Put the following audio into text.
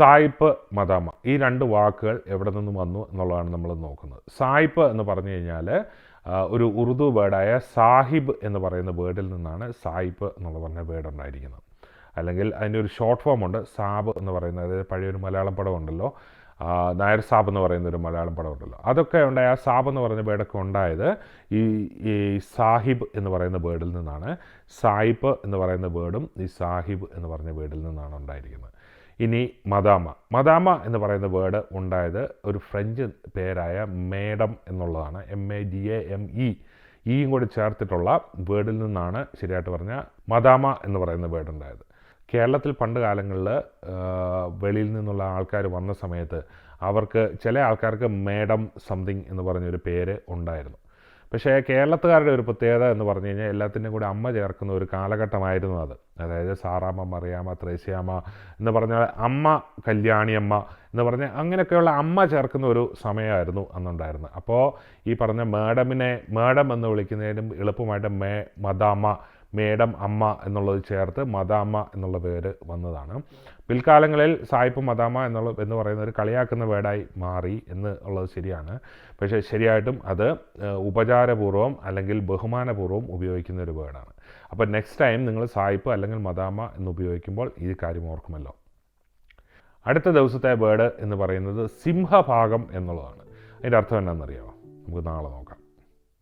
സായിപ്പ് മദാമ ഈ രണ്ട് വാക്കുകൾ എവിടെ നിന്ന് വന്നു എന്നുള്ളതാണ് നമ്മൾ നോക്കുന്നത്. സായിപ്പ് എന്ന് പറഞ്ഞു കഴിഞ്ഞാൽ ഒരു ഉറുദു വേർഡായ സാഹിബ് എന്ന് പറയുന്ന വേർഡിൽ നിന്നാണ് സായിപ്പ് എന്നുള്ള പറഞ്ഞ വേർഡ് ഉണ്ടായിരിക്കുന്നത്. അല്ലെങ്കിൽ അതിന്റെ ഒരു ഷോർട്ട് ഫോം ഉണ്ട് സാബ് എന്ന് പറയുന്നത്. അതായത് പഴയൊരു മലയാളം പടം ഉണ്ടല്ലോ. നായർ സാബ് എന്ന് പറയുന്ന ഒരു മലയാളം പടം ഉണ്ടല്ലോ. അതൊക്കെ ഉണ്ടായ ആ സാബ് എന്ന് പറയുന്ന വേർഡൊക്കെ ഉണ്ടായത് ഈ ഈ സാഹിബ് എന്ന് പറയുന്ന വേർഡിൽ നിന്നാണ്. സായിപ്പ് എന്ന് പറയുന്ന വേർഡും ഈ സാഹിബ് എന്ന് പറഞ്ഞ വേർഡിൽ നിന്നാണ് ഉണ്ടായിരിക്കുന്നത്. ഇനി മദാമ. മദാമ എന്ന് പറയുന്ന വേർഡ് ഉണ്ടായത് ഒരു ഫ്രഞ്ച് പേരായ മേഡം എന്നുള്ളതാണ്. M A D A M E ഇയും കൂടി ചേർത്തിട്ടുള്ള വേർഡിൽ നിന്നാണ് ശരിയായിട്ട് പറഞ്ഞാൽ മദാമ എന്ന് പറയുന്ന വേർഡ് ഉണ്ടായത്. കേരളത്തിൽ പണ്ട് കാലങ്ങളിൽ വെളിയിൽ നിന്നുള്ള ആൾക്കാർ വന്ന സമയത്ത് അവർക്ക് ചില ആൾക്കാർക്ക് മേഡം സംതിങ് എന്ന് പറഞ്ഞൊരു പേര് ഉണ്ടായിരുന്നു. പക്ഷേ കേരളത്തുകാരുടെ ഒരു പ്രത്യേകത എന്ന് പറഞ്ഞു കഴിഞ്ഞാൽ എല്ലാത്തിന്റെയും കൂടി അമ്മ ചേർക്കുന്ന ഒരു കാലഘട്ടമായിരുന്നു അത്. അതായത് സാറാമ്മ മറിയാമ്മ ത്രേസ്യാമ്മ എന്ന് പറഞ്ഞാൽ അമ്മ കല്യാണിയമ്മ എന്ന് പറഞ്ഞാൽ അങ്ങനെയൊക്കെയുള്ള അമ്മ ചേർക്കുന്ന ഒരു സമയമായിരുന്നു അന്നുണ്ടായിരുന്നത്. അപ്പോൾ ഈ പറഞ്ഞ മേഡമിനെ മേഡം എന്ന് വിളിക്കുന്നതിനും എളുപ്പമായിട്ട് മേ മദാമ്മ മേഡം അമ്മ എന്നുള്ളത് ചേർത്ത് മദാമ്മ എന്നുള്ള പേര് വന്നതാണ്. പിൽക്കാലങ്ങളിൽ സായിപ്പ് മദാമ എന്നുള്ള എന്ന് പറയുന്ന ഒരു കളിയാക്കുന്ന വേർഡായി മാറി എന്ന് ഉള്ളത് ശരിയാണ്. പക്ഷേ ശരിയായിട്ടും അത് ഉപചാരപൂർവം അല്ലെങ്കിൽ ബഹുമാനപൂർവം ഉപയോഗിക്കുന്ന ഒരു വേർഡാണ്. അപ്പോൾ നെക്സ്റ്റ് ടൈം നിങ്ങൾ സായിപ്പ് അല്ലെങ്കിൽ മദാമ എന്ന് ഉപയോഗിക്കുമ്പോൾ ഈ കാര്യം ഓർക്കുമല്ലോ. അടുത്ത ദിവസത്തെ വേർഡ് എന്ന് പറയുന്നത് സിംഹഭാഗം എന്നുള്ളതാണ്. അതിന്റെ അർത്ഥം എന്താണെന്നറിയാമോ നമുക്ക് നാളെ നോക്കാം.